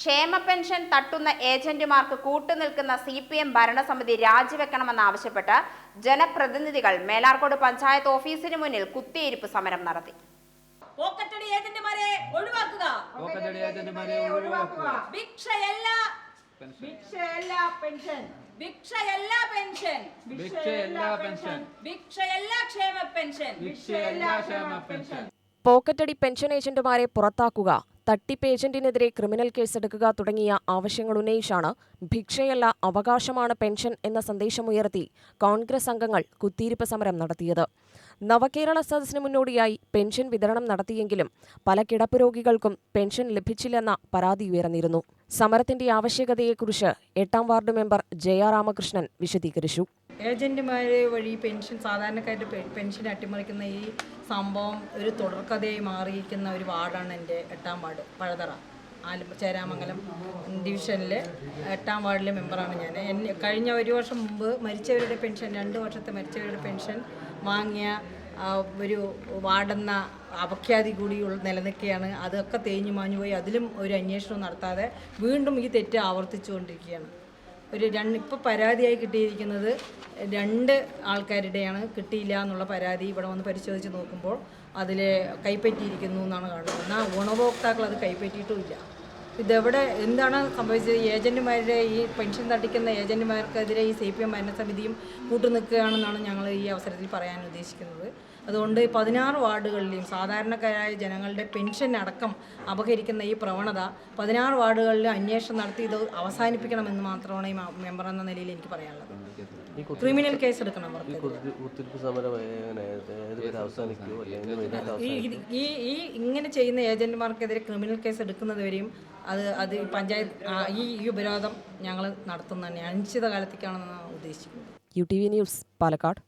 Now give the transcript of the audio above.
ക്ഷേമ പെൻഷൻ തട്ടുന്ന ഏജന്റുമാർക്ക് കൂട്ടുനിൽക്കുന്ന സി പി എം ഭരണസമിതി രാജിവെക്കണമെന്നാവശ്യപ്പെട്ട് ജനപ്രതിനിധികൾ മേലാർക്കോട് പഞ്ചായത്ത് ഓഫീസിന് മുന്നിൽ കുത്തിയിരിപ്പ് സമരം നടത്തി. പോക്കറ്റടി ഏജന്റുമാരെ ഒഴിവാക്കുക. പോക്കറ്റടി ഏജന്റുമാരെ ഒഴിവാക്കുക. ഭിക്ഷയല്ല. ഭിക്ഷയല്ല പെൻഷൻ. ഭിക്ഷയല്ല പെൻഷൻ. ഭിക്ഷയല്ല പെൻഷൻ. ഭിക്ഷയല്ല ക്ഷേമ പെൻഷൻ. ഭിക്ഷയല്ല ക്ഷേമ പെൻഷൻ. പോക്കറ്റടി പെൻഷൻ ഏജന്റുമാരെ പുറത്താക്കുക. തട്ടിപ്പ് ഏജന്റിനെതിരെ ക്രിമിനൽ കേസെടുക്കുക തുടങ്ങിയ ആവശ്യങ്ങൾ ഉന്നയിച്ചാണ് ഭിക്ഷയല്ല അവകാശമാണ് പെൻഷൻ എന്ന സന്ദേശമുയർത്തി കോൺഗ്രസ് അംഗങ്ങൾ കുത്തിയിരിപ്പ് സമരം നടത്തിയത്. നവകേരള സദസ്സിന് മുന്നോടിയായി പെൻഷൻ വിതരണം നടത്തിയെങ്കിലും പല കിടപ്പ് രോഗികൾക്കും പെൻഷൻ ലഭിച്ചില്ലെന്ന പരാതി ഉയർന്നിരുന്നു. സമരത്തിന്റെ ആവശ്യകതയെക്കുറിച്ച് എട്ടാം വാർഡ് മെമ്പർ ജയ രാമകൃഷ്ണൻ വിശദീകരിച്ചു. ഏജന്റുമാരെ വഴി പെൻഷൻ സാധാരണക്കാരുടെ പെൻഷൻ അട്ടിമറിക്കുന്ന ഈ സംഭവം ഒരു തുടർക്കഥയായി മാറിയിരിക്കുന്ന ഒരു വാർഡാണ് എന്റെ എട്ടാം വാർഡ് പഴതറ. ആലു ചേരാമംഗലം ഡിവിഷനിലെ എട്ടാം വാർഡിലെ മെമ്പറാണ് ഞാൻ. എന്നെ കഴിഞ്ഞ ഒരു വർഷം മുമ്പ് മരിച്ചവരുടെ പെൻഷൻ രണ്ട് വർഷത്തെ മരിച്ചവരുടെ പെൻഷൻ വാങ്ങിയ ഒരു വാർഡെന്ന അപഖ്യാതി കൂടി നിലനിൽക്കുകയാണ്. അതൊക്കെ തേഞ്ഞു മാഞ്ഞു പോയി അതിലും ഒരു അന്വേഷണം നടത്താതെ വീണ്ടും ഈ തെറ്റ് ആവർത്തിച്ചുകൊണ്ടിരിക്കുകയാണ്. ഒരു രണ്ട് ഇപ്പോൾ പരാതിയായി കിട്ടിയിരിക്കുന്നത് രണ്ട് ആൾക്കാരുടെയാണ്. കിട്ടിയില്ല എന്നുള്ള പരാതി ഇവിടെ വന്ന് പരിശോധിച്ച് നോക്കുമ്പോൾ അതിൽ കൈപ്പറ്റിയിരിക്കുന്നു എന്നാണ് കാണുന്നത്. എന്നാൽ ഗുണഭോക്താക്കൾ അത് കൈപ്പറ്റിയിട്ടുമില്ല ഇതെവിടെ എന്താണ് സംഭവിച്ചത്? ഏജന്റുമാരുടെ ഏജന്റുമാരുടെ ഈ പെൻഷൻ തട്ടിക്കുന്ന ഏജന്റുമാർക്കെതിരെ ഈ സി പി എം ഭരണസമിതിയും കൂട്ടുനിൽക്കുകയാണെന്നാണ് ഞങ്ങൾ ഈ അവസരത്തിൽ പറയാൻ ഉദ്ദേശിക്കുന്നത്. അതുകൊണ്ട് പതിനാറ് വാർഡുകളിലെയും സാധാരണക്കാരായ ജനങ്ങളുടെ പെൻഷൻ അടക്കം അപഹരിക്കുന്ന ഈ പ്രവണത പതിനാറ് വാർഡുകളിലും അന്വേഷണം നടത്തി ഇത് അവസാനിപ്പിക്കണമെന്ന് മാത്രമാണ് ഈ മെമ്പർ എന്ന നിലയിൽ എനിക്ക് പറയാനുള്ളത്. ക്രിമിനൽ കേസ് എടുക്കണം ഈ ഇങ്ങനെ ചെയ്യുന്ന ഏജന്റുമാർക്കെതിരെ ക്രിമിനൽ കേസ് എടുക്കുന്നതുവരെയും അത് അത് പഞ്ചായത്ത് ഈ ഉപരോധം ഞങ്ങൾ നടത്തുന്ന തന്നെ അനിശ്ചിത കാലത്തേക്കാണെന്നാണ് ഉദ്ദേശിക്കുന്നത്. U T V news Palakkad.